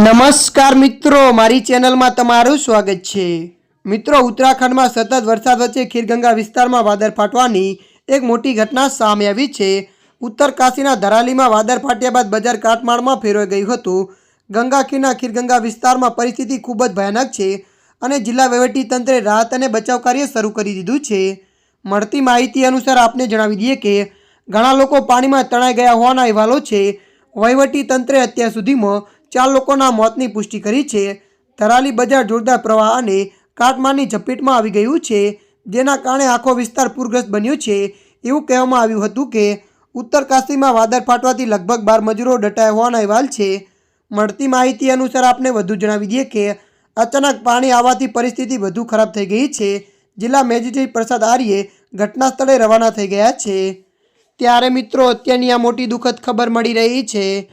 નમસ્કાર મિત્રો, મારી ચેનલમાં તમારું સ્વાગત છે. મિત્રો, ઉત્તરાખંડમાં સતત વરસાદ વચ્ચે ખીરગંગા વિસ્તારમાં વાદળ ફાટવાની એક મોટી ઘટના સામે આવી છે. ઉત્તર કાશીના ધરાલીમાં વાદળ ફાટ્યા બાદ બજાર કાટમાળમાં ફેરવાઈ ગયું હતું. ગંગા ખીરના ખીરગંગા વિસ્તારમાં પરિસ્થિતિ ખૂબ જ ભયાનક છે અને જિલ્લા વહીવટીતંત્રે રાહત અને બચાવ કાર્ય શરૂ કરી દીધું છે. મળતી માહિતી અનુસાર આપને જણાવી દઈએ કે, ઘણા લોકો પાણીમાં તણાઈ ગયા હોવાના અહેવાલો છે. તંત્રે અત્યાર સુધીમાં ચાર લોકોના મોતની પુષ્ટિ કરી છે. ધરાલી બજાર જોરદાર પ્રવાહ અને કાટમાળની ઝપેટમાં આવી ગયું છે, જેના કારણે આખો વિસ્તાર પૂરગ્રસ્ત બન્યો છે. એવું કહેવામાં આવ્યું હતું કે, ઉત્તર કાશીમાં વાદળ ફાટવાથી લગભગ બાર મજૂરો ડટાયા હોવાના અહેવાલ છે. મળતી માહિતી અનુસાર આપને વધુ જણાવી દઈએ કે, અચાનક પાણી આવવાથી પરિસ્થિતિ વધુ ખરાબ થઈ ગઈ છે. જિલ્લા મેજિસ્ટ્રેટ પ્રસાદ આર્યે ઘટના સ્થળે રવાના થઈ ગયા છે. ત્યારે મિત્રો, અત્યારની આ મોટી દુઃખદ ખબર મળી રહી છે.